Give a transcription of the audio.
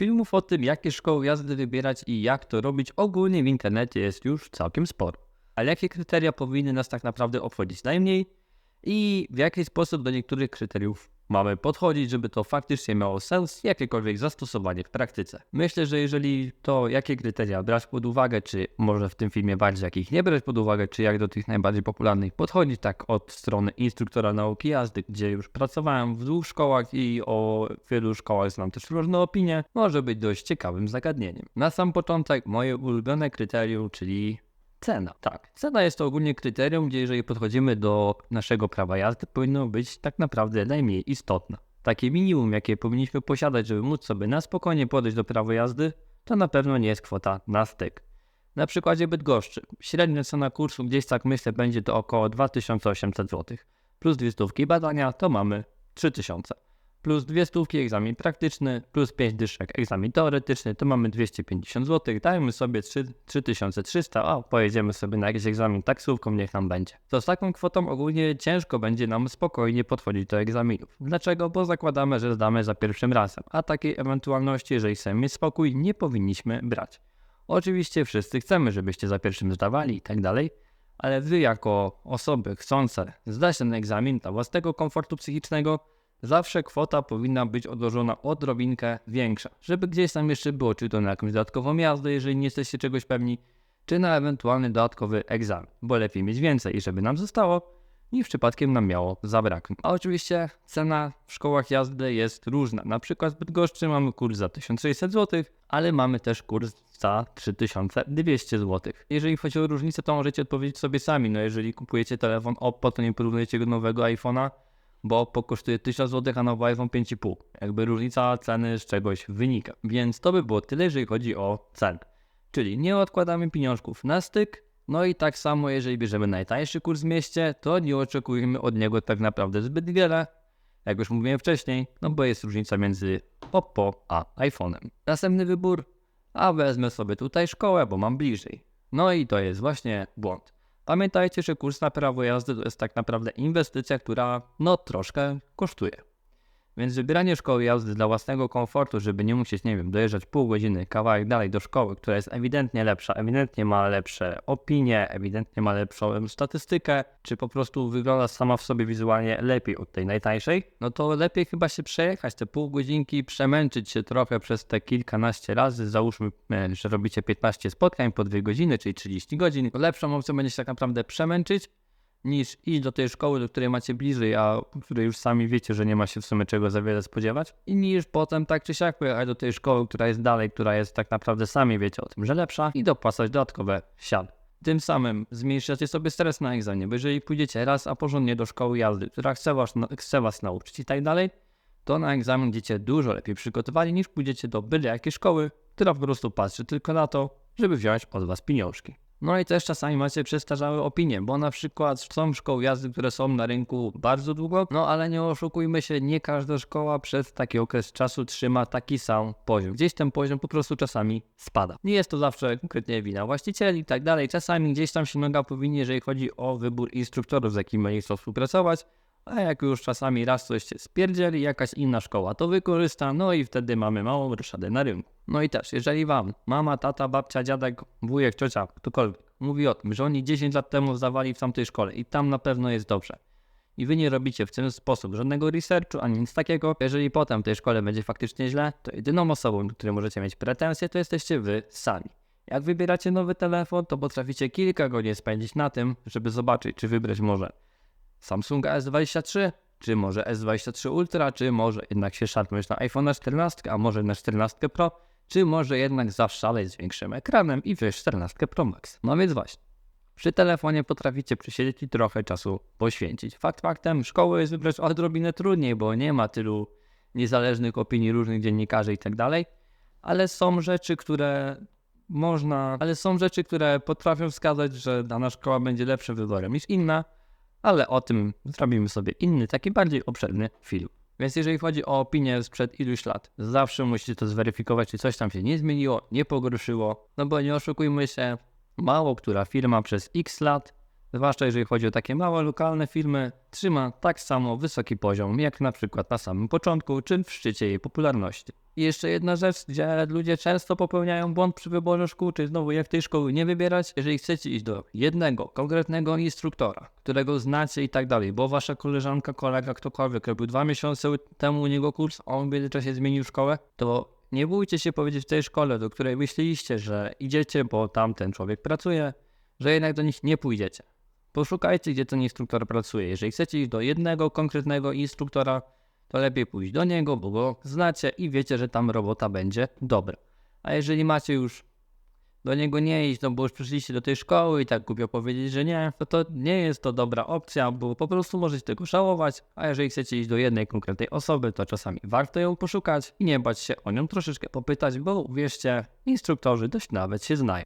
Filmów o tym, jakie szkoły jazdy wybierać i jak to robić ogólnie w internecie jest już całkiem sporo. Ale jakie kryteria powinny nas tak naprawdę obchodzić najmniej i w jaki sposób do niektórych kryteriów mamy podchodzić, żeby to faktycznie miało sens, jakiekolwiek zastosowanie w praktyce. Myślę, że jeżeli to, jakie kryteria brać pod uwagę, czy może w tym filmie bardziej jakich nie brać pod uwagę, czy jak do tych najbardziej popularnych podchodzić, tak od strony instruktora nauki jazdy, gdzie już pracowałem w dwóch szkołach i o wielu szkołach znam też różne opinie, może być dość ciekawym zagadnieniem. Na sam początek moje ulubione kryterium, czyli Cena. Tak. Cena jest to ogólnie kryterium, gdzie jeżeli podchodzimy do naszego prawa jazdy, powinno być tak naprawdę najmniej istotne. Takie minimum, jakie powinniśmy posiadać, żeby móc sobie na spokojnie podejść do prawa jazdy, to na pewno nie jest kwota na styk. Na przykładzie Bydgoszczy. Średnia cena kursu gdzieś tak myślę będzie to około 2800 zł. Plus dwie stówki badania to mamy 3000 plus dwie stówki egzamin praktyczny, plus 5 dyszek egzamin teoretyczny, to mamy 250 zł, dajmy sobie 3, 3300, a pojedziemy sobie na jakiś egzamin taksówką, niech nam będzie. To z taką kwotą ogólnie ciężko będzie nam spokojnie podchodzić do egzaminów. Dlaczego? Bo zakładamy, że zdamy za pierwszym razem, a takiej ewentualności, jeżeli chcemy mieć spokój, nie powinniśmy brać. Oczywiście wszyscy chcemy, żebyście za pierwszym zdawali i tak dalej, ale wy jako osoby chcące zdać ten egzamin dla własnego komfortu psychicznego, zawsze kwota powinna być odłożona odrobinkę większa, żeby gdzieś tam jeszcze było, czy to na jakąś dodatkową jazdę, jeżeli nie jesteście czegoś pewni, czy na ewentualny dodatkowy egzamin, bo lepiej mieć więcej i żeby nam zostało, niż przypadkiem nam miało zabraknąć. A oczywiście cena w szkołach jazdy jest różna. Na przykład w Bydgoszczy mamy kurs za 1600 zł, ale mamy też kurs za 3200 zł. Jeżeli chodzi o różnicę, to możecie odpowiedzieć sobie sami. No jeżeli kupujecie telefon Oppo, to nie porównujecie go nowego iPhone'a bo kosztuje 1000 zł, a nowy iPhone 5,5. Jakby różnica ceny z czegoś wynika. Więc to by było tyle, jeżeli chodzi o cenę. Czyli nie odkładamy pieniążków na styk, no i tak samo, jeżeli bierzemy najtańszy kurs w mieście, to nie oczekujemy od niego tak naprawdę zbyt wiele, jak już mówiłem wcześniej, no bo jest różnica między Oppo a iPhone'em. Następny wybór, a wezmę sobie tutaj szkołę, bo mam bliżej. No i to jest właśnie błąd. Pamiętajcie, że kurs na prawo jazdy to jest tak naprawdę inwestycja, która no troszkę kosztuje. Więc wybieranie szkoły jazdy dla własnego komfortu, żeby nie musieć, nie wiem, dojeżdżać pół godziny, kawałek dalej do szkoły, która jest ewidentnie lepsza, ewidentnie ma lepsze opinie, ewidentnie ma lepszą statystykę, czy po prostu wygląda sama w sobie wizualnie lepiej od tej najtańszej, no to lepiej chyba się przejechać te pół godzinki, przemęczyć się trochę przez te kilkanaście razy, załóżmy, e, że robicie 15 spotkań po 2 godziny, czyli 30 godzin. Lepszą opcją będzie się tak naprawdę przemęczyć, niż iść do tej szkoły, do której macie bliżej, a której już sami wiecie, że nie ma się w sumie czego za wiele spodziewać, i niż potem tak czy siak pojechać do tej szkoły, która jest dalej, która jest tak naprawdę sami wiecie o tym, że lepsza i dopłacać dodatkowe siady. Tym samym zmniejszacie sobie stres na egzaminie, bo jeżeli pójdziecie raz, a porządnie do szkoły jazdy, która chce was, chce was nauczyć i tak dalej, to na egzamin będziecie dużo lepiej przygotowani niż pójdziecie do byle jakiej szkoły, która po prostu patrzy tylko na to, żeby wziąć od was pieniążki. No i też czasami macie przestarzałe opinie, bo na przykład są szkoły jazdy, które są na rynku bardzo długo, no ale nie oszukujmy się, nie każda szkoła przez taki okres czasu trzyma taki sam poziom. Gdzieś ten poziom po prostu czasami spada. Nie jest to zawsze konkretnie wina właścicieli i tak dalej. Czasami gdzieś tam się noga powinni, jeżeli chodzi o wybór instruktorów, z jakimi oni chcą współpracować, a jak już czasami raz coś się spierdzieli, jakaś inna szkoła to wykorzysta, no i wtedy mamy małą ryszadę na rynku. No i też, jeżeli wam mama, tata, babcia, dziadek, wujek, ciocia, ktokolwiek mówi o tym, że oni 10 lat temu zdawali w tamtej szkole i tam na pewno jest dobrze, i wy nie robicie w ten sposób żadnego researchu ani nic takiego, jeżeli potem w tej szkole będzie faktycznie źle, to jedyną osobą, do której możecie mieć pretensje, to jesteście wy sami. Jak wybieracie nowy telefon, to potraficie kilka godzin spędzić na tym, żeby zobaczyć, czy wybrać może Samsunga S23, czy może S23 Ultra, czy może jednak się szarpnąć na iPhone 14, a może na 14 Pro, czy może jednak zaszaleć z większym ekranem i wziąć 14 Pro Max. No więc właśnie. Przy telefonie potraficie przysiedzieć i trochę czasu poświęcić. Fakt faktem, szkoły jest wybrać odrobinę trudniej, bo nie ma tylu niezależnych opinii różnych dziennikarzy i tak ale są rzeczy, które można, ale są rzeczy, które potrafią wskazać, że dana szkoła będzie lepszym wyborem niż inna, ale o tym zrobimy sobie inny, taki bardziej obszerny film. Więc jeżeli chodzi o opinię sprzed iluś lat, zawsze musicie to zweryfikować, czy coś tam się nie zmieniło, nie pogorszyło, no bo nie oszukujmy się, mało która firma przez x lat, zwłaszcza jeżeli chodzi o takie małe lokalne firmy, trzyma tak samo wysoki poziom, jak na przykład na samym początku, czy w szczycie jej popularności. I jeszcze jedna rzecz, gdzie ludzie często popełniają błąd przy wyborze szkół, czy znowu jak tej szkoły nie wybierać, jeżeli chcecie iść do jednego konkretnego instruktora, którego znacie i tak dalej, bo wasza koleżanka, kolega, ktokolwiek robił dwa miesiące temu u niego kurs, a on w międzyczasie zmienił szkołę, to nie bójcie się powiedzieć w tej szkole, do której myśleliście, że idziecie, bo tam ten człowiek pracuje, że jednak do nich nie pójdziecie. Poszukajcie, gdzie ten instruktor pracuje. Jeżeli chcecie iść do jednego konkretnego instruktora, to lepiej pójść do niego, bo go znacie i wiecie, że tam robota będzie dobra. A jeżeli macie już do niego nie iść, no bo już przyszliście do tej szkoły i tak głupio powiedzieć, że nie, to to nie jest to dobra opcja, bo po prostu możecie tego żałować, a jeżeli chcecie iść do jednej konkretnej osoby, to czasami warto ją poszukać i nie bać się o nią troszeczkę popytać, bo uwierzcie, instruktorzy dość nawet się znają.